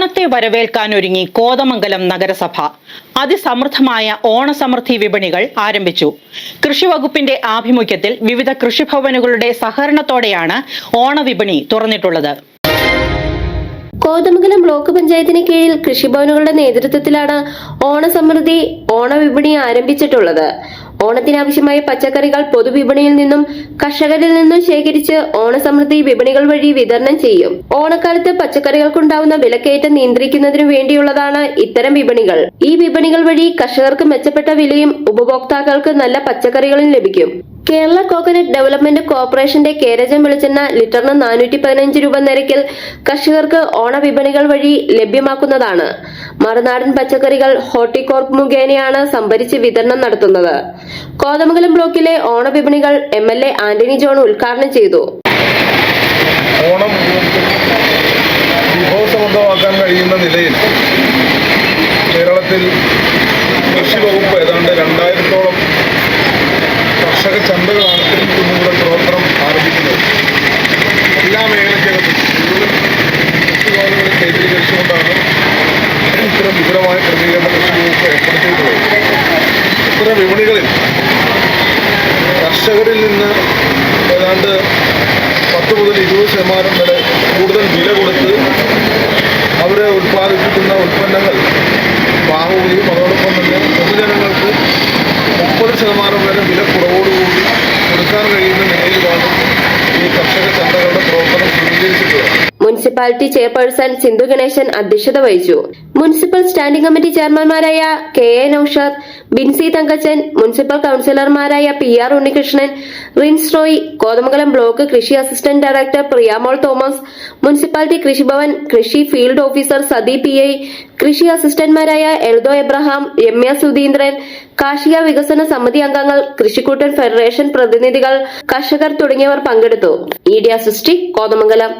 ഓണത്തെ വരവേൽക്കാൻ ഒരുങ്ങി കോതമംഗലം നഗരസഭ. അതിസമൃദ്ധമായ ഓണസമൃദ്ധി വിപണികൾ ആരംഭിച്ചു. കൃഷിവകുപ്പിന്റെ ആഭിമുഖ്യത്തിൽ വിവിധ കൃഷിഭവനുകളുടെ സഹകരണത്തോടെയാണ് ഓണവിപണി തുറന്നിട്ടുള്ളത്. കോതമംഗലം ബ്ലോക്ക് പഞ്ചായത്തിന് കീഴിൽ കൃഷിഭവനുകളുടെ നേതൃത്വത്തിലാണ് ഓണസമൃദ്ധി ഓണവിപണി ആരംഭിച്ചിട്ടുള്ളത്. ഓണത്തിനാവശ്യമായ പച്ചക്കറികൾ പൊതുവിപണിയിൽ നിന്നും കർഷകരിൽ നിന്നും ശേഖരിച്ച് ഓണസമൃദ്ധി വിപണികൾ വഴി വിതരണം ചെയ്യും. ഓണക്കാലത്ത് പച്ചക്കറികൾക്കുണ്ടാവുന്ന വിലക്കയറ്റം നിയന്ത്രിക്കുന്നതിനു വേണ്ടിയുള്ളതാണ് ഇത്തരം വിപണികൾ. ഈ വിപണികൾ വഴി കർഷകർക്ക് മെച്ചപ്പെട്ട വിലയും ഉപഭോക്താക്കൾക്ക് നല്ല പച്ചക്കറികളും ലഭിക്കും. കേരള കോക്കനട്ട് ഡെവലപ്മെന്റ് കോർപ്പറേഷന്റെ കേരജം വെളിച്ചെണ്ണ ലിറ്ററിന് നാനൂറ്റി പതിനഞ്ച് രൂപ നിരക്കിൽ കർഷകർക്ക് ഓണവിപണികൾ വഴി ലഭ്യമാക്കുന്നതാണ്. മറുനാടൻ പച്ചക്കറികൾ ഹോർട്ടികോർപ്പ് മുഖേനയാണ് സംഭരിച്ച് വിതരണം നടത്തുന്നത്. കോതമംഗലം ബ്ലോക്കിലെ ഓണവിപണികൾ M L A Antony John ഉദ്ഘാടനം ചെയ്തു. ഓണം നിലയിൽ കേരളത്തിൽ കൃഷി വകുപ്പ് ഏതാണ്ട് രണ്ടായിരത്തോളം കർഷക ചന്തകളാണ് ഇന്നിവിടെ പ്രവർത്തനം ആരംഭിക്കുന്നത്. എല്ലാ മേഖലയ്ക്കകത്തും കേന്ദ്രീകരിച്ചുകൊണ്ടാണ് ഇത്തരം വിപുലമായ ക്രമീകരണ കൃഷി വകുപ്പ് ഏർപ്പെടുത്തിയിട്ടുള്ളത്. ഇത്തരം വിപണികളിൽ കർഷകരിൽ നിന്ന് ഏതാണ്ട് പത്ത് മുതൽ ഇരുപത് ശതമാനം വരെ കൂടുതൽ വില കൊടുത്ത് മുനിസിപ്പാലിറ്റി ചെയർപേഴ്സൺ സിന്ധു ഗണേശൻ അധ്യക്ഷത വഹിച്ചു. Municipal standing committee ചെയർമാൻമാരായ K A Naushad Binsy Thankachan municipal കൌൺസിലർമാരായ P R Unnikrishnan Rins Roy Kothamangalam block കൃഷി assistant director Priyamol Thomas municipality Krishibhavan കൃഷി field officer Sathi P I കൃഷി അസിസ്റ്റന്റ്മാരായ എൽദോ എബ്രഹാം രമ്യ സുധീന്ദ്രൻ കാർഷിക വികസന സമിതി അംഗങ്ങൾ കൃഷിക്കൂട്ടൻ ഫെഡറേഷൻ പ്രതിനിധികൾ കർഷകർ തുടങ്ങിയവർ പങ്കെടുത്തു. മീഡിയ സൃഷ്ടി കോതമംഗലം.